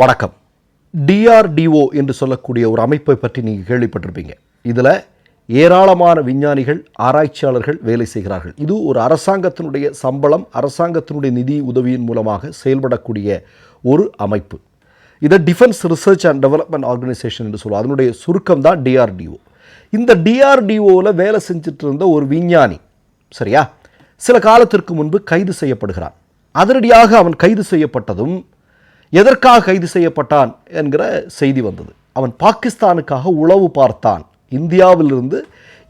வணக்கம். டிஆர்டிஓ என்று சொல்லக்கூடிய ஒரு அமைப்பை பற்றி நீங்கள் கேள்விப்பட்டிருப்பீங்க. இதில் ஏராளமான விஞ்ஞானிகள் ஆராய்ச்சியாளர்கள் வேலை செய்கிறார்கள். இது ஒரு அரசாங்கத்தினுடைய சம்பளம் அரசாங்கத்தினுடைய நிதி உதவியின் மூலமாக செயல்படக்கூடிய ஒரு அமைப்பு. இதை defence research and development organisation என்று சொல்லுவோம் அதனுடைய சுருக்கம் தான் டிஆர்டிஓ இந்த டிஆர்டிஓவில் வேலை செஞ்சுட்டு இருந்த ஒரு விஞ்ஞானி சரியா? சில காலத்திற்கு முன்பு கைது செய்யப்படுகிறான். அதிரடியாக அவன் கைது செய்யப்பட்டதும் எதற்காக கைது செய்யப்பட்டான் என்கிற செய்தி வந்தது. அவன் பாகிஸ்தானுக்காக உளவு பார்த்தான். இந்தியாவிலிருந்து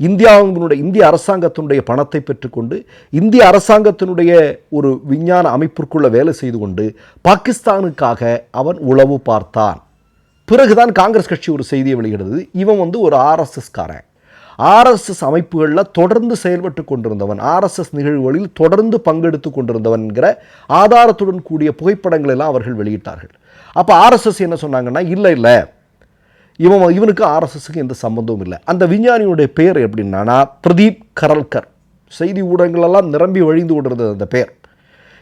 இந்தியாவினுடைய இந்திய அரசாங்கத்தினுடைய பணத்தை பெற்றுக்கொண்டு இந்திய அரசாங்கத்தினுடைய ஒரு விஞ்ஞான அமைப்பிற்குள்ள வேலை செய்து கொண்டு பாகிஸ்தானுக்காக அவன் உளவு பார்த்தான். பிறகுதான் காங்கிரஸ் கட்சி ஒரு செய்தியை வெளியிடுது. இவன் வந்து ஒரு ஆர்எஸ்எஸ்காரன் ஆர்எஸ்எஸ் அமைப்புகளில் தொடர்ந்து செயல்பட்டு கொண்டிருந்தவன் ஆர்எஸ்எஸ் நிகழ்வுகளில் தொடர்ந்து பங்கெடுத்து கொண்டிருந்தவன் என்கிற ஆதாரத்துடன் கூடிய புகைப்படங்கள் எல்லாம் அவர்கள் வெளியிட்டார்கள். அப்போ ஆர்எஸ்எஸ் என்ன சொன்னாங்கன்னா இல்லை இல்லை. இவன் இவனுக்கு ஆர்எஸ்எஸ்க்கு எந்த சம்பந்தமும் இல்லை. அந்த விஞ்ஞானியுடைய பெயர் எப்படின்னா பிரதீப் கரல்கர். செய்தி ஊடகங்களெல்லாம் நிரம்பி வழிந்து கொண்டிருந்தது அந்த பெயர்.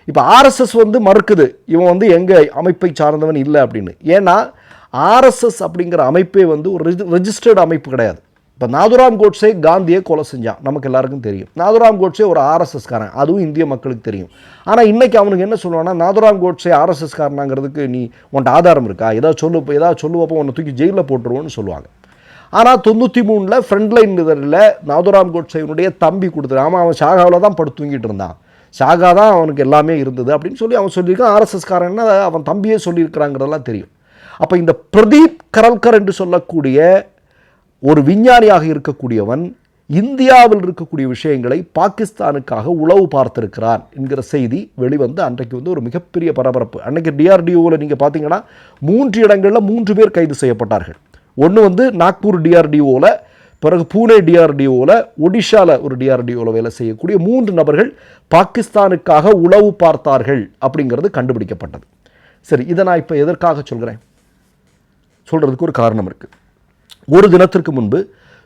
இப்போ ஆர்எஸ்எஸ் வந்து மறுக்குது இவன் வந்து எங்கள் அமைப்பை சார்ந்தவன் இல்லை அப்படின்னு. ஏன்னா ஆர்எஸ்எஸ் அப்படிங்கிற அமைப்பே வந்து ஒரு ரெஜிஸ்டர்டு அமைப்பு கிடையாது. இப்போ நாதுராம் கோட்ஸே காந்தியை கொலை செஞ்சான் நமக்கு எல்லாருக்கும் தெரியும். நாதுராம் கோட்ஸே ஒரு ஆர்எஸ்எஸ்காரன் அதுவும் இந்திய மக்களுக்கு தெரியும். ஆனால் இன்றைக்கி அவனுக்கு என்ன சொல்லுவான்னா நாதுராம் கோட்ஸே ஆர்எஸ்எஸ்காரனாங்கிறதுக்கு நீ உன்ட்ட ஆதாரம் இருக்கா? ஏதாவது சொல்லு ஏதாவது சொல்லுவப்போ உன்னை தூக்கி ஜெயிலில் போட்டுருவோன்னு சொல்லுவாங்க. ஆனால் தொண்ணூற்றி மூணில் ஃப்ரண்ட்லைன் இதழில் நாதுராம் கோட்ஸேனுடைய தம்பி கொடுத்துரு. ஆமாம் அவன் ஷாகாவில் தான் படுத்து தூங்கிட்டு இருந்தான். ஷாகா தான் அவனுக்கு எல்லாமே இருந்தது அப்படின்னு சொல்லி அவன் சொல்லியிருக்கான். ஆர்எஸ்எஸ்காரன்னா அவன் தம்பியே சொல்லியிருக்கிறாங்கிறதெல்லாம் தெரியும். அப்போ இந்த பிரதீப் கரல்கர் என்று சொல்லக்கூடிய ஒரு விஞ்ஞானியாக இருக்கக்கூடியவன் இந்தியாவில் இருக்கக்கூடிய விஷயங்களை பாகிஸ்தானுக்காக உளவு பார்த்திருக்கிறான் என்கிற செய்தி வெளிவந்து அன்றைக்கு வந்து ஒரு மிகப்பெரிய பரபரப்பு. அன்றைக்கு டிஆர்டிஓவில் நீங்கள் பார்த்தீங்கன்னா மூன்று இடங்களில் மூன்று பேர் கைது செய்யப்பட்டார்கள். ஒன்று வந்து நாக்பூர் டிஆர்டிஓவில் பிறகு பூனே டிஆர்டிஓவில் ஒடிஷாவில் ஒரு டிஆர்டிஓவில் வேலை செய்யக்கூடிய மூன்று நபர்கள் பாகிஸ்தானுக்காக உளவு பார்த்தார்கள் அப்படிங்கிறது கண்டுபிடிக்கப்பட்டது. சரி இதை நான் இப்போ எதற்காக சொல்கிறேன்? சொல்கிறதுக்கு ஒரு காரணம் இருக்குது ஒரு தினத்திற்கு முன்பு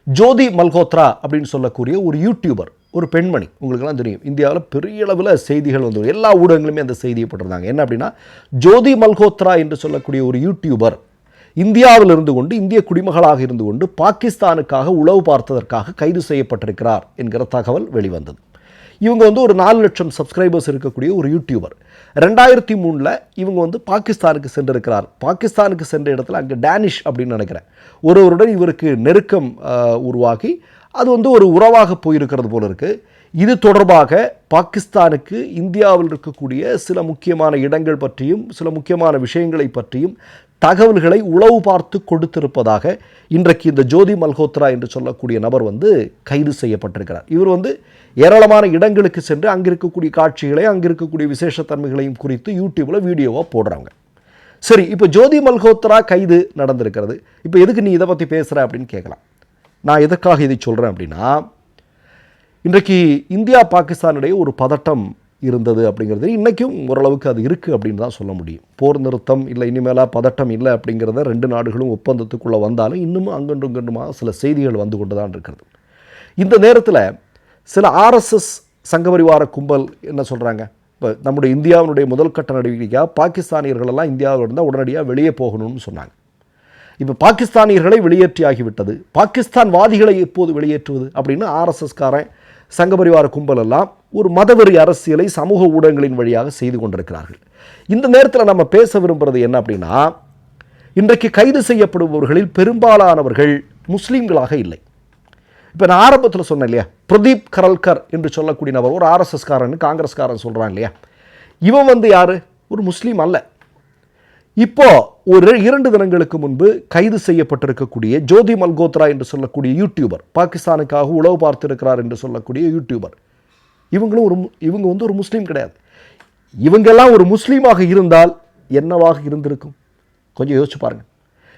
ஜோதி மல்ஹோத்ரா அப்படின்னு சொல்லக்கூடிய ஒரு யூடியூபர் ஒரு பெண்மணி உங்களுக்கெல்லாம் தெரியும். இந்தியாவில் பெரிய அளவில் செய்திகள் வந்து எல்லா ஊடகங்களுமே அந்த செய்தியை போட்டிருந்தாங்க. என்ன அப்படின்னா ஜோதி மல்ஹோத்ரா என்று சொல்லக்கூடிய ஒரு யூடியூபர் இந்தியாவில் இருந்து கொண்டு இந்திய குடிமகளாக இருந்து கொண்டு பாகிஸ்தானுக்காக உளவு பார்த்ததற்காக கைது செய்யப்பட்டிருக்கிறார் என்கிற தகவல் வெளிவந்தது. இவங்க வந்து ஒரு நாலு லட்சம் சப்ஸ்கிரைபர்ஸ் இருக்கக்கூடிய ஒரு யூடியூபர் ரெண்டாயிரத்தி மூணில் இவங்க வந்து பாகிஸ்தானுக்கு சென்றிருக்கிறார். பாகிஸ்தானுக்கு சென்ற இடத்துல அங்கே டேனிஷ் அப்படின்னு நினைக்கிறேன். ஒருவருடன் இவருக்கு நெருக்கம் உருவாகி அது வந்து ஒரு உறவாக போயிருக்கிறது போல இருக்குது இது தொடர்பாக பாகிஸ்தானுக்கு இந்தியாவில் இருக்கக்கூடிய சில முக்கியமான இடங்கள் பற்றியும் சில முக்கியமான விஷயங்களை பற்றியும் தகவல்களை உளவு பார்த்து கொடுத்திருப்பதாக இன்றைக்கு இந்த ஜோதி மல்ஹோத்ரா என்று சொல்லக்கூடிய நபர் வந்து கைது செய்யப்பட்டிருக்கிறார். இவர் வந்து ஏராளமான இடங்களுக்கு சென்று அங்கே இருக்கக்கூடிய காட்சிகளை அங்கே இருக்கக்கூடிய விசேஷத்தன்மைகளையும் குறித்து யூடியூப்பில் வீடியோவாக போடுறாங்க. சரி இப்போ ஜோதி மல்ஹோத்ரா கைது நடந்திருக்கிறது. இப்போ எதுக்கு நீ இதை பற்றி பேசுகிற அப்படின்னு கேட்கலாம். நான் எதற்காக இதை சொல்கிறேன் அப்படின்னா இன்றைக்கு இந்தியா பாகிஸ்தானுடைய ஒரு பதட்டம் இருந்தது அப்படிங்கிறது. இன்றைக்கும் ஓரளவுக்கு அது இருக்குது அப்படின்னு தான் சொல்ல முடியும். போர் நிறுத்தம் இல்லை இனிமேலா பதட்டம் இல்லை அப்படிங்கிறத ரெண்டு நாடுகளும் ஒப்பந்தத்துக்குள்ளே வந்தாலும் இன்னமும் அங்கொன்று இங்கொன்றுமாக சில செய்திகள் வந்து கொண்டு தான் இருக்கிறது. இந்த நேரத்தில் சில ஆர்எஸ்எஸ் சங்கபரிவார கும்பல் என்ன சொல்கிறாங்க இப்போ நம்முடைய இந்தியாவினுடைய முதல் கட்ட நடவடிக்கையாக பாகிஸ்தானியர்கள் எல்லாம் இந்தியாவில் இருந்தால் உடனடியாக வெளியே போகணும்னு சொன்னாங்க. இப்போ பாகிஸ்தானியர்களை வெளியேற்றி ஆகிவிட்டது பாகிஸ்தான் வாதிகளை எப்போது வெளியேற்றுவது அப்படின்னு ஆர்எஸ்எஸ்காரன் சங்கபரிவார கும்பல் எல்லாம் ஒரு மதவெறி அரசியலை சமூக ஊடகங்களின் வழியாக செய்து கொண்டிருக்கிறார்கள். இந்த நேரத்தில் நம்ம பேச விரும்புகிறது என்ன அப்படின்னா இன்றைக்கு கைது செய்யப்படுபவர்களில் பெரும்பாலானவர்கள் முஸ்லீம்களாக இல்லை. இப்போ நான் ஆரம்பத்தில் சொன்னேன் இல்லையா பிரதீப் கரல்கர் என்று சொல்லக்கூடிய நபர் ஒரு ஆர்எஸ்எஸ்காரன் காங்கிரஸ்காரன் சொல்கிறான் இல்லையா? இவன் வந்து யார்? ஒரு முஸ்லீம் அல்ல. இப்போ ஒரு இரண்டு தினங்களுக்கு முன்பு கைது செய்யப்பட்டிருக்கக்கூடிய ஜோதி மல்கோத்ரா என்று சொல்லக்கூடிய யூடியூபர் பாகிஸ்தானுக்காக உளவு பார்த்திருக்கிறார் என்று சொல்லக்கூடிய யூடியூபர் இவங்களும் ஒரு மு- இவங்க வந்து ஒரு முஸ்லீம் கிடையாது. இவங்கெல்லாம் ஒரு முஸ்லீமாக இருந்தால் என்னவாக இருந்திருக்கும்? கொஞ்சம் யோசிச்சு பாருங்கள்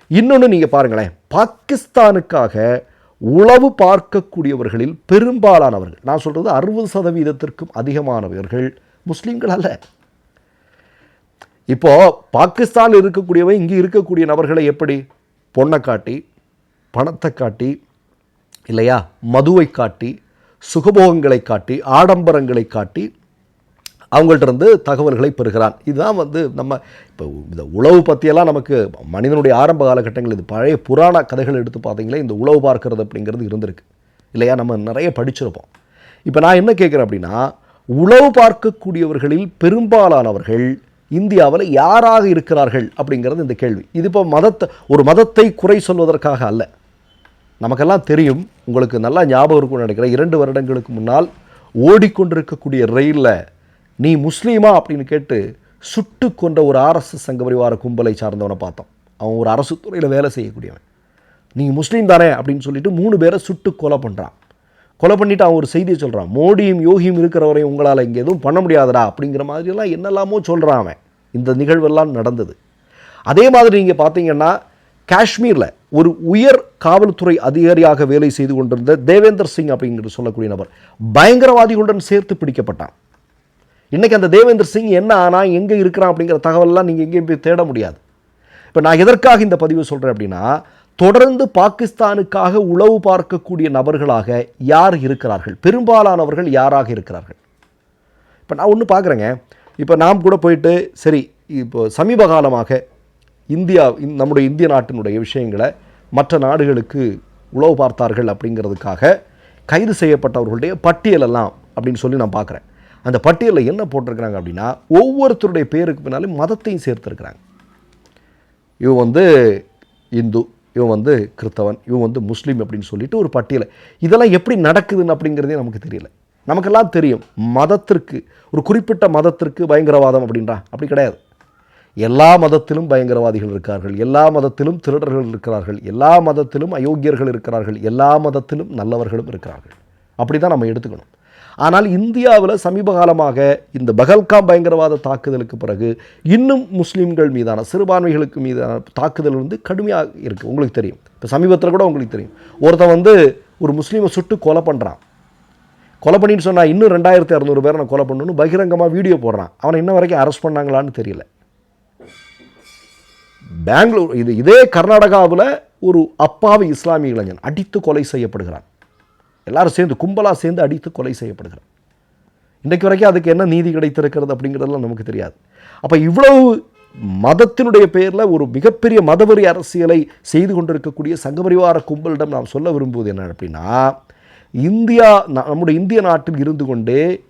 இன்னொன்று நீங்கள் பாருங்களேன். பாகிஸ்தானுக்காக உளவு பார்க்கக்கூடியவர்களில் பெரும்பாலானவர்கள் நான் சொல்கிறது அறுபது சதவீதத்திற்கும் அதிகமானவர்கள் முஸ்லீம்கள் அல்ல. இப்போது பாகிஸ்தான் இருக்கக்கூடியவன் இங்கே இருக்கக்கூடிய நபர்களை எப்படி? பொண்ணை காட்டி பணத்தை காட்டி இல்லையா? மதுவை காட்டி சுகபோகங்களை காட்டி ஆடம்பரங்களை காட்டி அவங்கள்ட்ட இருந்து தகவல்களை பெறுகிறான். இதுதான் வந்து நம்ம இப்போ இந்த உழவு பற்றியெல்லாம் நமக்கு மனிதனுடைய ஆரம்ப காலகட்டங்கள் இது பழைய புராண கதைகள் எடுத்து பார்த்தீங்களே இந்த உளவு பார்க்கறது அப்படிங்கிறது இருந்திருக்கு. இல்லையா? நம்ம நிறைய படிச்சிருப்போம். இப்போ நான் என்ன கேட்குறேன் அப்படின்னா உழவு பார்க்கக்கூடியவர்களில் பெரும்பாலானவர்கள் இந்தியாவில் யாராக இருக்கிறார்கள் அப்படிங்கிறது இந்த கேள்வி. இது இப்போ மதத்தை ஒரு மதத்தை குறை சொல்வதற்காக அல்ல. நமக்கெல்லாம் தெரியும் உங்களுக்கு நல்லா ஞாபகம் இருக்கும்னு நினைக்கிறேன். இரண்டு வருடங்களுக்கு முன்னால் ஓடிக்கொண்டிருக்கக்கூடிய ரயிலில் நீ முஸ்லீமா? அப்படின்னு கேட்டு சுட்டு கொண்ட ஒரு ஆர்எஸ்எஸ் சங்க பரிவார கும்பலை சார்ந்தவனை பார்த்தோம். அவன் ஒரு அரசு துறையில் வேலை செய்யக்கூடியவன். நீ முஸ்லீம் தானே? அப்படின்னு சொல்லிட்டு மூணு பேரை சுட்டு கொலை பண்ணுறான் கொலை பண்ணிட்டு அவன் ஒரு செய்தியை சொல்கிறான் மோடியும் யோகியும் இருக்கிறவரையும் உங்களால் இங்கே எதுவும் பண்ண முடியாதடா அப்படிங்கிற மாதிரியெல்லாம் என்னெல்லாமோ சொல்கிறான் அவன். இந்த நிகழ்வெல்லாம் நடந்தது. அதே மாதிரி நீங்கள் பார்த்தீங்கன்னா காஷ்மீரில் ஒரு உயர் காவல்துறை அதிகாரியாக வேலை செய்து கொண்டிருந்த தேவேந்தர் சிங் அப்படிங்கிறது சொல்லக்கூடிய நபர் பயங்கரவாதிகளுடன் சேர்த்து பிடிக்கப்பட்டான். இன்னைக்கு அந்த தேவேந்தர் சிங் என்ன ஆனால் எங்கே இருக்கிறான் அப்படிங்கிற தகவல்லாம் நீங்கள் எங்கேயும் போய் தேட முடியாது. இப்போ நான் எதற்காக இந்த பதிவு சொல்கிறேன் அப்படின்னா தொடர்ந்து பாகிஸ்தானுக்காக உளவு பார்க்கக்கூடிய நபர்களாக யார் இருக்கிறார்கள்? பெரும்பாலானவர்கள் யாராக இருக்கிறார்கள்? இப்போ நான் ஒன்று பார்க்குறேங்க இப்போ நாம் கூட போயிட்டு சரி இப்போ சமீப காலமாக இந்தியா நம்முடைய இந்திய நாட்டினுடைய விஷயங்களை மற்ற நாடுகளுக்கு உளவு பார்த்தார்கள் அப்படிங்கிறதுக்காக கைது செய்யப்பட்டவர்களுடைய பட்டியலெல்லாம் அப்படின்னு சொல்லி நான் பார்க்குறேன் அந்த பட்டியலில் என்ன போட்டிருக்கிறாங்க அப்படின்னா ஒவ்வொருத்தருடைய பேருக்கு பின்னாலும் மதத்தையும் சேர்த்துருக்குறாங்க. இவன் வந்து இந்து இவன் வந்து கிறித்தவன் இவன் வந்து முஸ்லீம் அப்படின்னு சொல்லிட்டு ஒரு பட்டியலை. இதெல்லாம் எப்படி நடக்குதுன்னு அப்படிங்கிறதே நமக்கு தெரியல. நமக்கெல்லாம் தெரியும் மதத்திற்கு ஒரு குறிப்பிட்ட மதத்திற்கு பயங்கரவாதம் அப்படின்றா? அப்படி கிடையாது. எல்லா மதத்திலும் பயங்கரவாதிகள் இருக்கார்கள் எல்லா மதத்திலும் திருடர்கள் இருக்கிறார்கள் எல்லா மதத்திலும் அயோக்கியர்கள் இருக்கிறார்கள் எல்லா மதத்திலும் நல்லவர்களும் இருக்கிறார்கள். அப்படி தான் நம்ம எடுத்துக்கணும். ஆனால் இந்தியாவில் சமீப காலமாக இந்த பகல்காம் பயங்கரவாத தாக்குதலுக்கு பிறகு இன்னும் முஸ்லீம்கள் மீதான சிறுபான்மைகளுக்கு மீதான தாக்குதல் வந்து கடுமையாக இருக்குது உங்களுக்கு தெரியும். இப்போ சமீபத்தில் கூட உங்களுக்கு தெரியும். ஒருத்தன் வந்து ஒரு முஸ்லீமை சுட்டு கொலை பண்ணுறான் கொலை பண்ணின்னு சொன்னால் இன்னும் ரெண்டாயிரத்தி இரநூறு பேரை நான் கொலை பண்ணணும்னு பகிரங்கமாக வீடியோ போடுறான். அவனை இன்ன வரைக்கும் அரெஸ்ட் பண்ணாங்களான்னு தெரியல. பெங்களூர் இது இதே கர்நாடகாவில் ஒரு அப்பாவி இஸ்லாமிய இளைஞன் அடித்து கொலை செய்யப்படுகிறான். எல்லாரும் சேர்ந்து கும்பலாக சேர்ந்து அடித்து கொலை செய்யப்படுகிறார். இன்றைக்கு வரைக்கும் அதுக்கு என்ன நீதி கிடைத்திருக்கிறது அப்படிங்கிறதெல்லாம் நமக்கு தெரியாது. அப்போ இவ்வளவு மதத்தினுடைய பெயரில் ஒரு மிகப்பெரிய மதவெறி அரசியலை செய்து கொண்டிருக்கக்கூடிய சங்கபரிவார கும்பலிடம் நாம் சொல்ல விரும்புவது என்ன அப்படின்னா இந்தியா நம்முடைய இந்திய நாட்டில் இருந்து கொண்டே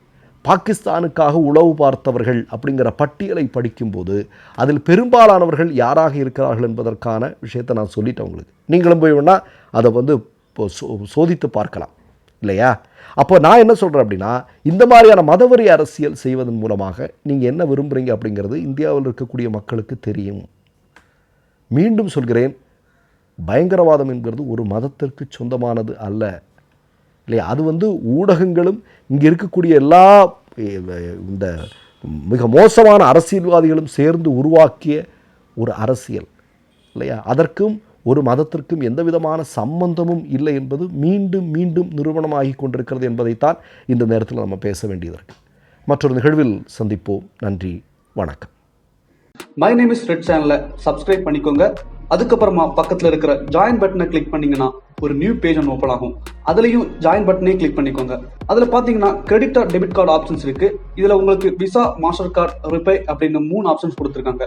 பாகிஸ்தானுக்காக உளவு பார்த்தவர்கள் அப்படிங்கிற பட்டியலை படிக்கும்போது அதில் பெரும்பாலானவர்கள் யாராக இருக்கிறார்கள் என்பதற்கான விஷயத்தை நான் சொல்லிட்டேன் உங்களுக்கு. நீங்களும் போய் வேணால் அதை வந்து சோ- சோதித்து பார்க்கலாம். இல்லையா? அப்போ நான் என்ன சொல்கிறேன் அப்படின்னா இந்த மாதிரியான மதவெறி அரசியல் செய்வதன் மூலமாக நீங்கள் என்ன விரும்புகிறீங்க அப்படிங்கிறது இந்தியாவில் இருக்கக்கூடிய மக்களுக்கு தெரியும். மீண்டும் சொல்கிறேன் பயங்கரவாதம் என்கிறது ஒரு மதத்திற்கு சொந்தமானது அல்ல. இல்லையா? அது வந்து ஊடகங்களும் இங்கே இருக்கக்கூடிய எல்லா இந்த மிக மோசமான அரசியல்வாதிகளும் சேர்ந்து உருவாக்கிய ஒரு அரசியல். இல்லையா? அதற்கும் ஒரு மதத்திற்கும் எந்த விதமான சம்பந்தமும் இல்லை என்பது மீண்டும் மீண்டும் நிறுவனமாகி கொண்டிருக்கிறது என்பதைத்தான் இந்த நேரத்தில் நம்ம பேச வேண்டியது இருக்கு. மற்றொரு நிகழ்வில் சந்திப்போம். நன்றி. வணக்கம். மை நேம் இஸ் ரெட் சேனலை சப்ஸ்கிரைப் பண்ணிக்கோங்க. அதுக்கப்புறமா பக்கத்தில் இருக்கிற ஜாயின் பட்டனை கிளிக் பண்ணீங்கன்னா ஒரு நியூ பேஜ் ஒன்று ஓப்பன் ஆகும். அதுலேயும் ஜாயின் பட்டனே கிளிக் பண்ணிக்கோங்க. அதில் பார்த்தீங்கன்னா credit card debit card options இருக்கு. இதில் உங்களுக்கு விசா மாஸ்டர் கார்டு ரிப்பே அப்படின்னு மூணு ஆப்ஷன்ஸ் கொடுத்துருக்காங்க.